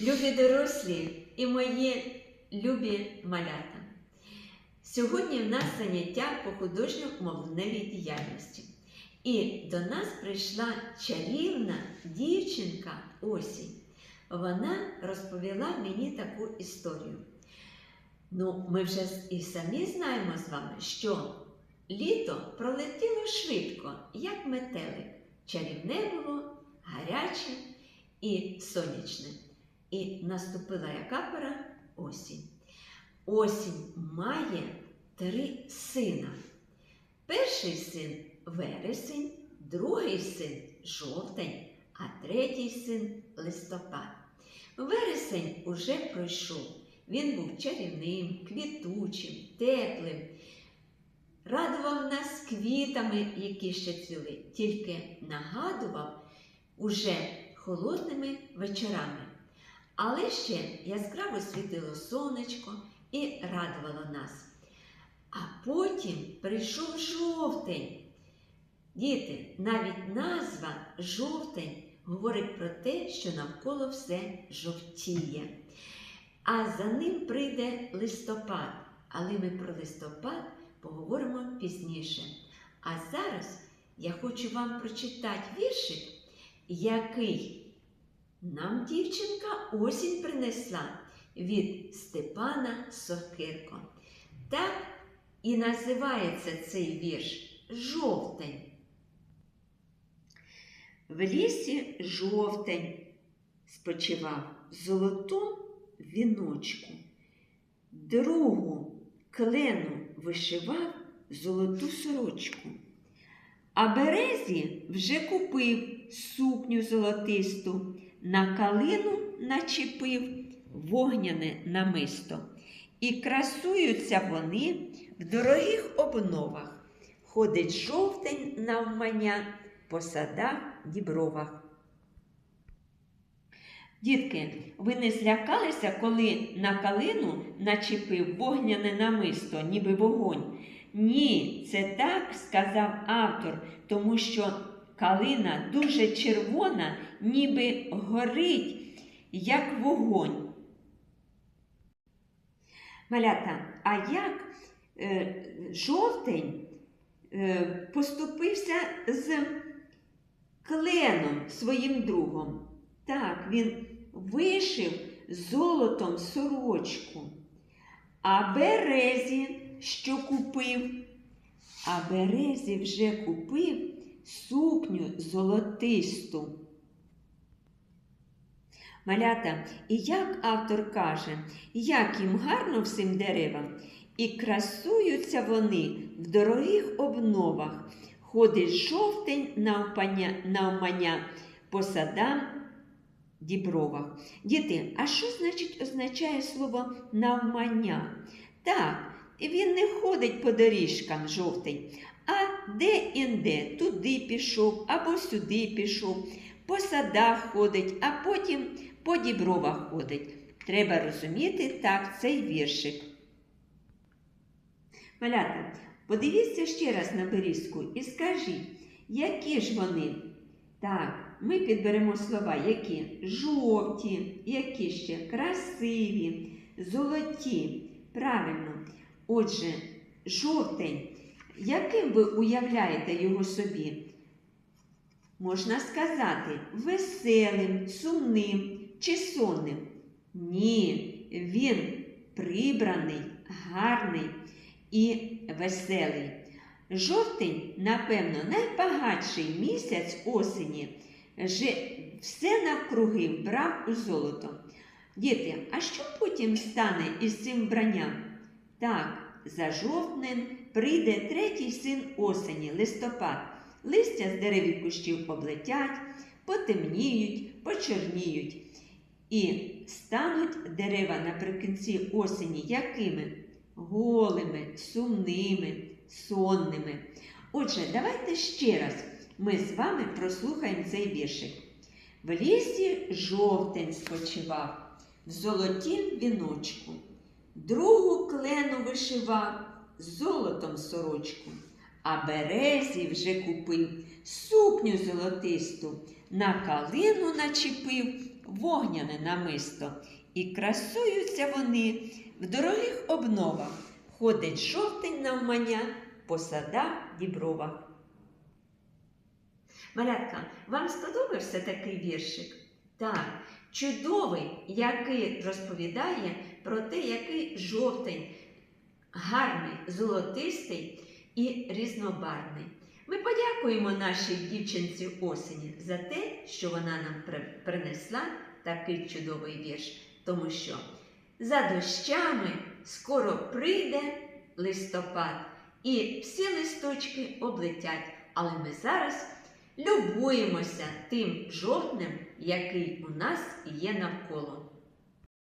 Любі дорослі і мої любі малята. Сьогодні в нас заняття по художньо-мовленевій діяльності. І до нас прийшла чарівна дівчинка Осінь. Вона розповіла мені таку історію. Ну, ми вже і самі знаємо з вами, що літо пролетіло швидко, як метелик. Чарівне було, гаряче і сонячне. І наступила яка пора? Осінь. Осінь має три сина. Перший син вересень, другий син жовтень, а третій син листопад. Вересень уже пройшов. Він був чарівним, квітучим, теплим, радував нас квітами, які ще цвіли, тільки нагадував уже холодними вечорами. Але ще яскраво світило сонечко і радувало нас. А потім прийшов жовтень. Діти, навіть назва жовтень говорить про те, що навколо все жовтіє. А за ним прийде листопад. Але ми про листопад поговоримо пізніше. А зараз я хочу вам прочитати віршик, який нам дівчинка осінь принесла від Степана Сокирко. Так і називається цей вірш Жовтень. В лісі жовтень спочивав в золотому віночку. Другу клену вишивав золоту сорочку. А березі вже купив сукню золотисту, на калину начепив вогняне намисто. І красуються вони в дорогих обновах. Ходить жовтень навмання по садах дібровах. Дітки, ви не злякалися, коли на калину начепив вогняне намисто, ніби вогонь? Ні, це так сказав автор, тому що калина дуже червона, ніби горить, як вогонь. Малята, а як е, жовтень е, поступився з кленом своїм другом? Так, він вишив золотом сорочку, а березі що купив? А березі вже купив сукню золотисту. Малята, і як автор каже, як їм гарно всім деревам, і красуються вони в дорогих обновах, ходить жовтень навпання, навмання по садам дібровах. Діти, а що значить означає слово навмання? Так, він не ходить по доріжкам жовтень, а де-інде туди пішов або сюди пішов, по садах ходить, а потім по дібровах ходить. Треба розуміти так цей віршик. Малята, подивіться ще раз на берізку і скажіть, які ж вони? Так, ми підберемо слова, які жовті, які ще красиві, золоті. Правильно. Отже, жовтень, яким ви уявляєте його собі? Можна сказати, веселим, сумним чи сонним? Ні, він прибраний, гарний і веселий. Жовтень, напевно, найбагатший місяць осені, все навкруги вбрав у золото. Діти, а що потім стане із цим вбранням? Так, за жовтнем прийде третій син осені, листопад. Листя з дерев і кущів облетять, потемніють, почорніють. І стануть дерева наприкінці осені якими? Голими, сумними, сонними. Отже, давайте ще раз ми з вами прослухаємо цей віршик. В лісі жовтень спочивав, в золотім віночку. Другу клену вишивав золотом сорочку, а березі вже купив сукню золотисту, на калину начепив вогняне намисто, і красуються вони в дорогих обновах. Ходить жовтень навмання по садах дібровах. Малятка, вам сподобався такий віршик? Так, чудовий, який розповідає про те, який жовтень гарний, золотистий і різнобарвний. Ми подякуємо нашій дівчинці осені за те, що вона нам принесла такий чудовий вірш, тому що за дощами скоро прийде листопад, і всі листочки облетять. Але ми зараз любуємося тим жовтнем, який у нас є навколо.